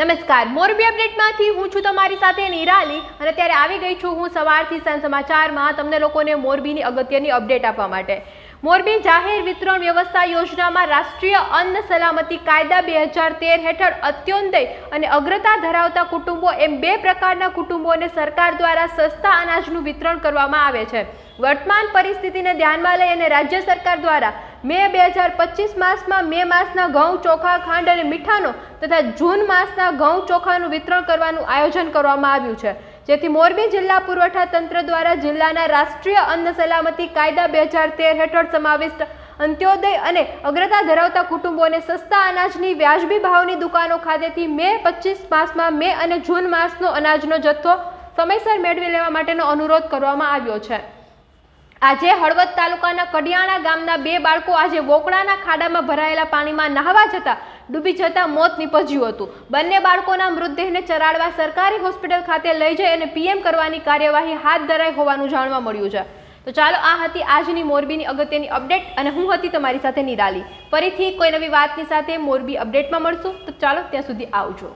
નમસ્કાર. મોરબી અપડેટમાંથી હું છું તમારી સાથે નિરાલી અને ત્યારે આવી ગઈ છું હું સવારથી સાંજ સમાચારમાં તમને લોકોને મોરબીની અગત્યની અપડેટ આપવા માટે. મોરબી જાહેર વિતરણ વ્યવસ્થા યોજનામાં રાષ્ટ્રીય અન્ન સલામતી કાયદા બે હજાર તેર હેઠળ અત્યોદય અને અગ્રતા ધરાવતા કુટુંબો એમ બે પ્રકારના કુટુંબોને સરકાર દ્વારા સસ્તા અનાજનું વિતરણ કરવામાં આવે છે. વર્તમાન પરિસ્થિતિને ધ્યાનમાં લઈ અને રાજ્ય સરકાર દ્વારા મે બે હજાર પચીસ માસમાં મે માસના ઘઉં ચોખા, ખાંડ અને મીઠાનો તથા જૂન માસના ઘઉં ચોખાનું વિતરણ કરવાનું આયોજન કરવામાં આવ્યું છે. જેથી મોરબી જિલ્લા પુરવઠા તંત્ર દ્વારા જિલ્લાના રાષ્ટ્રીય અન્ન સલામતી કાયદા બે હજાર તેર હેઠળ સમાવિષ્ટ અંત્યોદય અને અગ્રતા ધરાવતા કુટુંબોને સસ્તા અનાજની વ્યાજબી ભાવની દુકાનો ખાતેથી મે પચીસ માસમાં મે અને જૂન માસનો અનાજનો જથ્થો સમયસર મેળવી લેવા માટેનો અનુરોધ કરવામાં આવ્યો છે. આજે હળવદ તાલુકાના કડિયાણા ગામના બે બાળકો આજે વોકડાના ખાડામાં ભરાયેલા પાણીમાં નહાવા જતા ડૂબી જતા મોત નીપજ્યું હતું. બંને બાળકોના મૃતદેહને ચરાડવા સરકારી હોસ્પિટલ ખાતે લઈ જઈ અને પીએમ કરવાની કાર્યવાહી હાથ ધરાઈ હોવાનું જાણવા મળ્યું છે. તો ચાલો, આ હતી આજની મોરબીની અગત્યની અપડેટ અને હું હતી તમારી સાથે નિરાલી. ફરીથી કોઈ નવી વાતની સાથે મોરબી અપડેટમાં મળશું. તો ચાલો, ત્યાં સુધી આવજો.